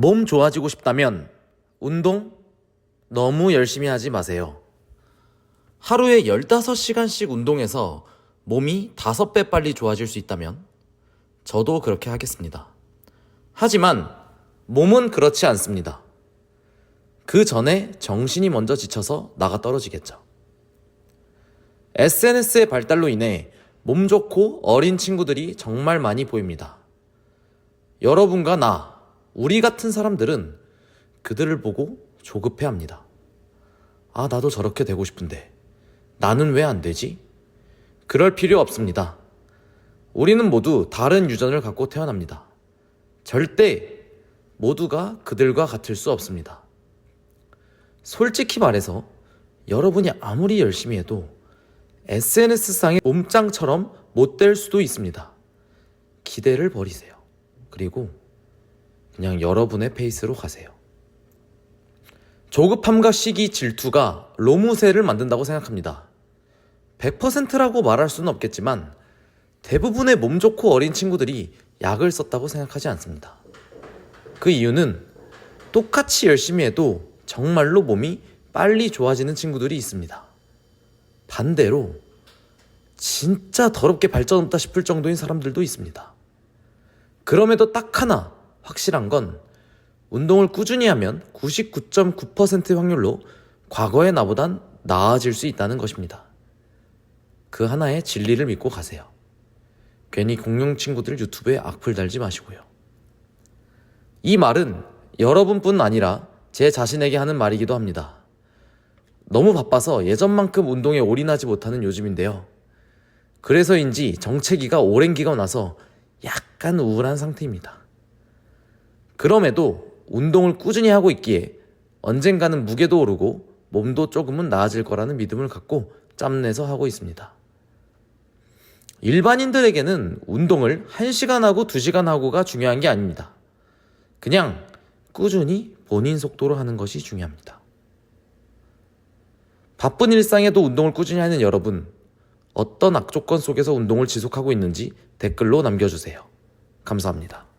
몸 좋아지고 싶다면 운동 너무 열심히 하지 마세요. 하루에 15시간씩 운동해서 몸이 5배 빨리 좋아질 수 있다면 저도 그렇게 하겠습니다. 하지만 몸은 그렇지 않습니다. 그 전에 정신이 먼저 지쳐서 나가 떨어지겠죠. SNS의 발달로 인해 몸 좋고 어린 친구들이 정말 많이 보입니다. 여러분과 나, 우리 같은 사람들은 그들을 보고 조급해 합니다. 아, 나도 저렇게 되고 싶은데. 나는 왜 안 되지? 그럴 필요 없습니다. 우리는 모두 다른 유전을 갖고 태어납니다. 절대 모두가 그들과 같을 수 없습니다. 솔직히 말해서 여러분이 아무리 열심히 해도 SNS상의 몸짱처럼 못 될 수도 있습니다. 기대를 버리세요. 그리고 그냥 여러분의 페이스로 가세요. 조급함과 시기, 질투가 로무세를 만든다고 생각합니다. 100%라고 말할 수는 없겠지만 대부분의 몸 좋고 어린 친구들이 약을 썼다고 생각하지 않습니다. 그 이유는 똑같이 열심히 해도 정말로 몸이 빨리 좋아지는 친구들이 있습니다. 반대로 진짜 더럽게 발전 없다 싶을 정도인 사람들도 있습니다. 그럼에도 딱 하나 확실한 건 운동을 꾸준히 하면 99.9%의 확률로 과거의 나보단 나아질 수 있다는 것입니다. 그 하나의 진리를 믿고 가세요. 괜히 공룡 친구들 유튜브에 악플 달지 마시고요. 이 말은 여러분뿐 아니라 제 자신에게 하는 말이기도 합니다. 너무 바빠서 예전만큼 운동에 올인하지 못하는 요즘인데요. 그래서인지 정체기가 오랜 기간 와서 약간 우울한 상태입니다. 그럼에도 운동을 꾸준히 하고 있기에 언젠가는 무게도 오르고 몸도 조금은 나아질 거라는 믿음을 갖고 짬내서 하고 있습니다. 일반인들에게는 운동을 1시간 하고 2시간 하고가 중요한 게 아닙니다. 그냥 꾸준히 본인 속도로 하는 것이 중요합니다. 바쁜 일상에도 운동을 꾸준히 하는 여러분, 어떤 악조건 속에서 운동을 지속하고 있는지 댓글로 남겨주세요. 감사합니다.